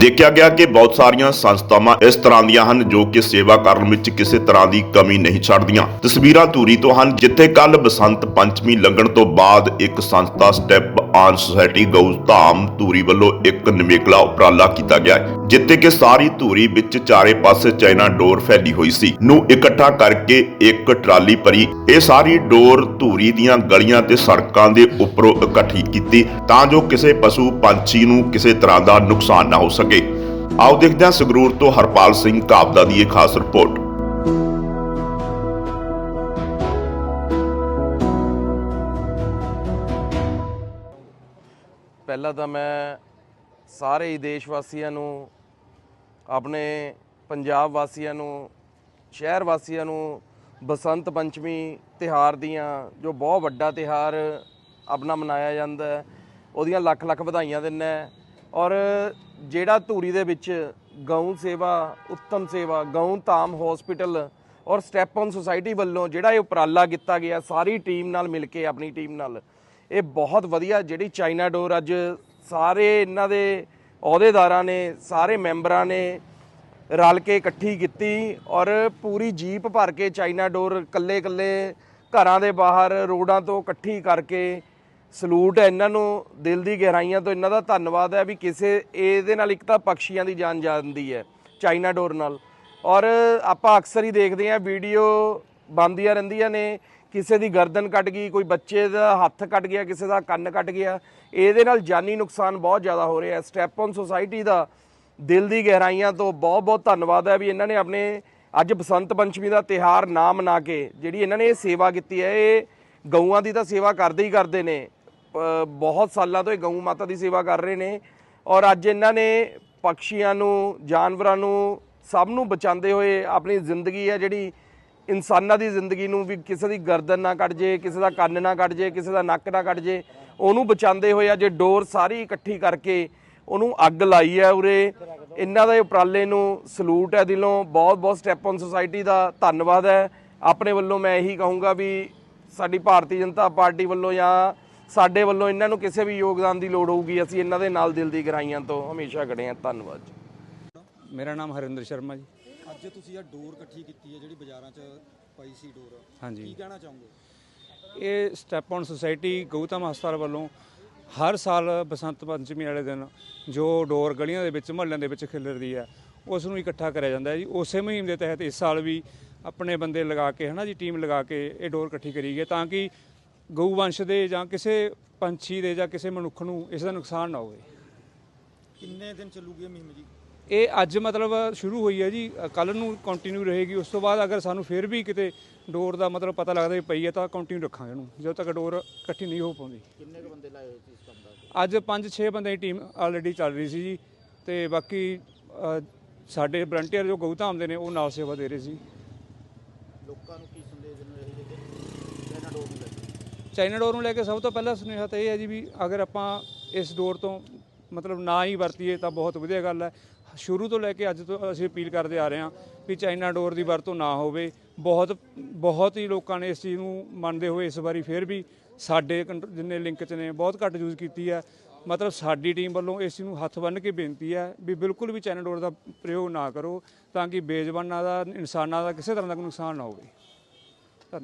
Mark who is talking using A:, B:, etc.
A: ਦੇਖਿਆ ਗਿਆ ਕਿ ਬਹੁਤ ਸਾਰੀਆਂ ਸੰਸਥਾਵਾਂ ਇਸ ਤਰ੍ਹਾਂ ਦੀਆਂ ਹਨ ਜੋ ਕਿ ਸੇਵਾ ਕਰਨ ਵਿੱਚ ਕਿਸੇ ਤਰ੍ਹਾਂ ਦੀ ਕਮੀ ਨਹੀਂ ਛੱਡਦੀਆਂ। ਤਸਵੀਰਾਂ ਧੂਰੀ ਤੋਂ ਹਨ, ਜਿੱਥੇ ਕੱਲ ਬਸੰਤ ਪੰਚਮੀ ਲੰਘਣ ਤੋਂ ਬਾਅਦ ਇੱਕ ਸੰਸਥਾ ਸਟੈਪ ਆਨ ਸੁਸਾਇਟੀ ਗਊ ਧਾਮ ਧੂਰੀ ਵੱਲੋਂ ਇੱਕ ਨਿਵੇਕਲਾ ਉਪਰਾਲਾ ਕੀਤਾ ਗਿਆ ਜਿੱਥੇ ਕਿ ਸਾਰੀ ਧੂਰੀ ਵਿੱਚ ਚਾਰੇ ਪਾਸੇ ਚਾਈਨਾ ਡੋਰ ਫੈਲੀ ਹੋਈ ਸੀ। ਨੂੰ ਇਕੱਠਾ ਕਰਕੇ ਇੱਕ ਟਰਾਲੀ ਭਰੀ, ਇਹ ਸਾਰੀ ਡੋਰ ਧੂਰੀ ਦੀਆਂ ਗਲੀਆਂ ਤੇ ਸੜਕਾਂ ਦੇ ਉੱਪਰੋਂ ਇਕੱਠੀ ਕੀਤੀ ਤਾਂ ਜੋ ਕਿਸੇ ਪਸ਼ੂ ਪੰਛੀ ਨੂੰ ਕਿਸੇ ਤਰ੍ਹਾਂ ਦਾ ਨੁਕਸਾਨ ਨਾ ਹੋ ਸਕੇ। ਆਓ ਦੇਖਦੇ ਹਾਂ ਸੰਗਰੂਰ ਤੋਂ ਹਰਪਾਲ ਸਿੰਘ ਕਾਬਦਾ ਦੀ ਇਹ ਖਾਸ ਰਿਪੋਰਟ।
B: ਪਹਿਲਾਂ ਤਾਂ ਮੈਂ ਸਾਰੇ ਹੀ ਦੇਸ਼ ਵਾਸੀਆਂ ਨੂੰ, ਆਪਣੇ ਪੰਜਾਬ ਵਾਸੀਆਂ ਨੂੰ, ਸ਼ਹਿਰ ਵਾਸੀਆਂ ਨੂੰ ਬਸੰਤ ਪੰਚਮੀ ਤਿਹਾਰ ਦੀਆਂ ਜੋ ਬਹੁਤ ਵੱਡਾ ਤਿਹਾਰ ਆਪਣਾ ਮਨਾਇਆ ਜਾਂਦਾ ਹੈ, ਉਹਦੀਆਂ ਲੱਖ ਲੱਖ ਵਧਾਈਆਂ ਦਿੰਦਾ ਔਰ ਜਿਹੜਾ ਧੂਰੀ ਦੇ ਵਿੱਚ ਗਊ ਸੇਵਾ, ਉੱਤਮ ਸੇਵਾ, ਗਊ ਧਾਮ ਹਸਪੀਟਲ ਔਰ ਸਟੈਪ ਔਨ ਸੁਸਾਇਟੀ ਵੱਲੋਂ ਜਿਹੜਾ ਇਹ ਉਪਰਾਲਾ ਕੀਤਾ ਗਿਆ, ਸਾਰੀ ਟੀਮ ਨਾਲ ਮਿਲ ਕੇ, ਆਪਣੀ ਟੀਮ ਨਾਲ ਇਹ ਬਹੁਤ ਵਧੀਆ ਜਿਹੜੀ ਚਾਈਨਾ ਡੋਰ ਅੱਜ ਸਾਰੇ ਇਹਨਾਂ ਦੇ ਅਹੁਦੇਦਾਰਾਂ ਨੇ, ਸਾਰੇ ਮੈਂਬਰਾਂ ਨੇ ਰਲ ਕੇ ਇਕੱਠੀ ਕੀਤੀ ਔਰ ਪੂਰੀ ਜੀਪ ਭਰ ਕੇ ਚਾਈਨਾ ਡੋਰ ਕੱਲੇ ਕੱਲੇ ਘਰਾਂ ਦੇ ਬਾਹਰ ਰੋਡਾਂ ਤੋਂ ਇਕੱਠੀ ਕਰਕੇ ਸਲੂਟ ਹੈ। ਇਹਨਾਂ ਨੂੰ ਦਿਲ ਦੀ ਗਹਿਰਾਈਆਂ ਤੋਂ ਇਹਨਾਂ ਦਾ ਧੰਨਵਾਦ ਹੈ ਵੀ ਕਿਸੇ ਇਹਦੇ ਨਾਲ ਇੱਕ ਤਾਂ ਪੰਛੀਆਂ ਦੀ ਜਾਨ ਜਾਂਦੀ ਹੈ ਚਾਈਨਾ ਡੋਰ ਨਾਲ। ਔਰ ਆਪਾਂ ਅਕਸਰ ਹੀ ਦੇਖਦੇ ਹਾਂ, ਵੀਡੀਓ ਬੰਦੀਆਂ ਰਹਿੰਦੀਆਂ ਨੇ। ਕਿਸੇ ਦੀ ਗਰਦਨ ਕੱਟ ਗਈ, ਕੋਈ ਬੱਚੇ ਦਾ ਹੱਥ ਕੱਟ ਗਿਆ, ਕਿਸੇ ਦਾ ਕੰਨ ਕੱਟ ਗਿਆ, ਇਹਦੇ ਨਾਲ ਜਾਨੀ ਨੁਕਸਾਨ ਬਹੁਤ ਜ਼ਿਆਦਾ ਹੋ ਰਿਹਾ ਸਟੈਪ ਔਨ ਸੁਸਾਇਟੀ ਦਾ ਦਿਲ ਦੀ ਗਹਿਰਾਈਆਂ ਤੋਂ ਬਹੁਤ ਬਹੁਤ ਧੰਨਵਾਦ ਹੈ ਵੀ ਇਹਨਾਂ ਨੇ ਆਪਣੇ ਅੱਜ ਬਸੰਤ ਪੰਚਮੀ ਦਾ ਤਿਹਾਰ ਨਾ ਮਨਾ ਕੇ ਜਿਹੜੀ ਇਹਨਾਂ ਨੇ ਇਹ ਸੇਵਾ ਕੀਤੀ ਹੈ, ਇਹ ਗਊਆਂ ਦੀ ਤਾਂ ਸੇਵਾ ਕਰਦੇ ਹੀ ਕਰਦੇ ਨੇ। ਬਹੁਤ ਸਾਲਾਂ ਤੋਂ ਇਹ ਗਊ ਮਾਤਾ ਦੀ ਸੇਵਾ ਕਰ ਰਹੇ ਨੇ ਔਰ ਅੱਜ ਇਹਨਾਂ ਨੇ ਪੰਛੀਆਂ ਨੂੰ, ਜਾਨਵਰਾਂ ਨੂੰ ਸਭ ਨੂੰ ਬਚਾਉਂਦੇ ਹੋਏ ਆਪਣੀ ਜ਼ਿੰਦਗੀ ਹੈ ਜਿਹੜੀ ਇਨਸਾਨਾਂ ਦੀ ਜ਼ਿੰਦਗੀ ਨੂੰ ਵੀ ਕਿਸੇ ਦੀ ਗਰਦਨ ਨਾ ਕੱਟ ਜੇ, ਕਿਸੇ ਦਾ ਕੰਨ ਨਾ ਕੱਟ ਜੇ, ਕਿਸੇ ਦਾ ਨੱਕ ਨਾ ਕੱਟ ਜੇ, ਉਹਨੂੰ ਬਚਾਉਂਦੇ ਹੋਏ ਅੱਜ ਡੋਰ ਸਾਰੀ ਇਕੱਠੀ ਕਰਕੇ ਉਹਨੂੰ ਅੱਗ ਲਾਈ ਹੈ ਉਰੇ। ਇਹਨਾਂ ਦੇ ਉਪਰਾਲੇ ਨੂੰ ਸਲੂਟ ਹੈ ਦਿਲੋਂ। ਬਹੁਤ ਬਹੁਤ ਸਟੈਪ ਔਨ ਸੁਸਾਇਟੀ ਦਾ ਧੰਨਵਾਦ ਹੈ। ਆਪਣੇ ਵੱਲੋਂ ਮੈਂ ਇਹੀ ਕਹੂੰਗਾ ਵੀ ਸਾਡੀ ਭਾਰਤੀ ਜਨਤਾ ਪਾਰਟੀ ਵੱਲੋਂ ਜਾਂ ਸਾਡੇ ਵੱਲੋਂ ਇਹਨਾਂ ਨੂੰ ਕਿਸੇ ਵੀ ਯੋਗਦਾਨ ਦੀ ਲੋੜ ਹੋਊਗੀ, ਅਸੀਂ ਇਹਨਾਂ ਦੇ ਨਾਲ ਦਿਲ ਦੀ ਗਹਿਰਾਈਆਂ ਤੋਂ ਹਮੇਸ਼ਾ ਖੜੇ ਹਾਂ। ਧੰਨਵਾਦ ਜੀ।
C: ਮੇਰਾ ਨਾਮ ਹਰਿੰਦਰ ਸ਼ਰਮਾ ਜੀ।
D: ਅੱਜ ਤੁਸੀਂ ਇਹ ਡੋਰ ਇਕੱਠੀ ਕੀਤੀ ਹੈ ਜਿਹੜੀ ਬਾਜ਼ਾਰਾਂ 'ਚ ਪਈ ਸੀ ਡੋਰ। ਕੀ ਕਹਿਣਾ ਚਾਹੋਗੇ?
C: ਇਹ ਸਟੈਪ ਔਨ ਸੁਸਾਇਟੀ ਗਊਤਮ ਹਸਪਤਾਲ ਵੱਲੋਂ ਹਰ ਸਾਲ ਬਸੰਤ ਪੰਚਮੀ ਵਾਲੇ ਦਿਨ ਜੋ ਡੋਰ ਗਲੀਆਂ ਦੇ ਵਿੱਚ ਮੁਹੱਲਿਆਂ ਦੇ ਵਿੱਚ ਖਿਲਰਦੀ ਹੈ ਉਸ ਨੂੰ ਇਕੱਠਾ ਕਰਿਆ ਜਾਂਦਾ ਹੈ ਜੀ। ਉਸੇ ਮੁਹਿੰਮ ਦੇ ਤਹਿਤ ਇਸ ਸਾਲ ਵੀ ਆਪਣੇ ਬੰਦੇ ਲਗਾ ਕੇ ਹਨਾ ਜੀ ਟੀਮ ਲਗਾ ਕੇ ਇਹ ਡੋਰ ਇਕੱਠੀ ਕਰੀ ਗਈ ਹੈ ਤਾਂ ਕਿ ਗਊ ਵੰਸ਼ ਦੇ ਜਾਂ ਕਿਸੇ ਪੰਛੀ ਦੇ ਜਾਂ ਕਿਸੇ ਮਨੁੱਖ ਨੂੰ ਇਸ ਦਾ ਨੁਕਸਾਨ ਨਾ ਹੋਵੇ।
D: ਕਿੰਨੇ ਦਿਨ ਚੱਲੂਗੀ ਇਹ ਮੁਹਿੰਮ ਜੀ?
C: ਇਹ ਅੱਜ ਮਤਲਬ ਸ਼ੁਰੂ ਹੋਈ ਹੈ ਜੀ ਕੱਲ ਨੂੰ ਕੰਟੀਨਿਊ ਰਹੇਗੀ। ਉਸ ਤੋਂ ਬਾਅਦ ਅਗਰ ਸਾਨੂੰ ਫਿਰ ਵੀ ਕਿਤੇ ਡੋਰ ਦਾ ਮਤਲਬ ਪਤਾ ਲੱਗਦਾ ਵੀ ਪਈ ਹੈ ਤਾਂ ਕੰਟੀਨਿਊ ਰੱਖਾਂਗੇ ਇਹਨੂੰ। ਜਦੋਂ ਤੱਕ ਡੋਰ ਇਕੱਠੀ ਨਹੀਂ ਹੋ ਪਾਉਂਦੀ।
D: ਕਿੰਨੇ ਕੁ ਬੰਦੇ ਲਾਏ ਹੋਏ ਸੀ ਇਸ ਕੰਮ ਦਾ?
C: ਅੱਜ 5-6 ਬੰਦੇ ਦੀ ਟੀਮ ਆਲਰੇਡੀ ਚੱਲ ਰਹੀ ਸੀ ਜੀ। ਤੇ ਬਾਕੀ ਸਾਡੇ ਵਲੰਟੀਅਰ ਜੋ ਗਊਧਾਮ ਦੇ ਨੇ ਉਹ ਨਾਲ ਸੇਵਾ ਦੇ ਰਹੇ ਸੀ।
D: ਲੋਕਾਂ ਨੂੰ ਕੀ ਸੰਦੇਸ਼ ਦੇਣਾ ਇਹ ਦੇ ਚਾਈਨਾ ਡੋਰ ਨੂੰ ਲੈ ਕੇ?
C: ਚਾਈਨਾ ਡੋਰ ਨੂੰ ਲੈ ਕੇ ਸਭ ਤੋਂ ਪਹਿਲਾ ਸੁਨੇਹਾ ਤਾਂ ਇਹ ਹੈ ਜੀ ਵੀ ਅਗਰ ਆਪਾਂ ਇਸ ਡੋਰ ਤੋਂ ਮਤਲਬ ਨਾ ਹੀ ਵਰਤੀਏ ਤਾਂ ਬਹੁਤ ਵਧੀਆ ਗੱਲ ਹੈ। ਸ਼ੁਰੂ ਤੋਂ ਲੈ ਕੇ ਅੱਜ ਤੋਂ ਅਸੀਂ ਅਪੀਲ ਕਰਦੇ ਆ ਰਹੇ ਹਾਂ ਵੀ ਚਾਈਨਾ ਡੋਰ ਦੀ ਵਰਤੋਂ ਨਾ ਹੋਵੇ। ਬਹੁਤ ਬਹੁਤ ਹੀ ਲੋਕਾਂ ਨੇ ਇਸ ਚੀਜ਼ ਨੂੰ ਮੰਨਦੇ ਹੋਏ ਇਸ ਵਾਰੀ ਫਿਰ ਵੀ ਸਾਡੇ ਕੰਟ- ਜਿੰਨੇ ਲਿੰਕ 'ਚ ਨੇ, ਬਹੁਤ ਘੱਟ ਯੂਜ਼ ਕੀਤੀ ਹੈ। ਮਤਲਬ ਸਾਡੀ ਟੀਮ ਵੱਲੋਂ ਇਸ ਚੀਜ਼ ਨੂੰ ਹੱਥ ਬੰਨ੍ਹ ਕੇ ਬੇਨਤੀ ਹੈ ਵੀ ਬਿਲਕੁਲ ਵੀ ਚਾਈਨਾ ਡੋਰ ਦਾ ਪ੍ਰਯੋਗ ਨਾ ਕਰੋ ਤਾਂ ਕਿ ਬੇਜ਼ਬਾਨਾਂ ਦਾ, ਇਨਸਾਨਾਂ ਦਾ ਕਿਸੇ ਤਰ੍ਹਾਂ ਦਾ ਨੁਕਸਾਨ ਨਾ ਹੋਵੇ।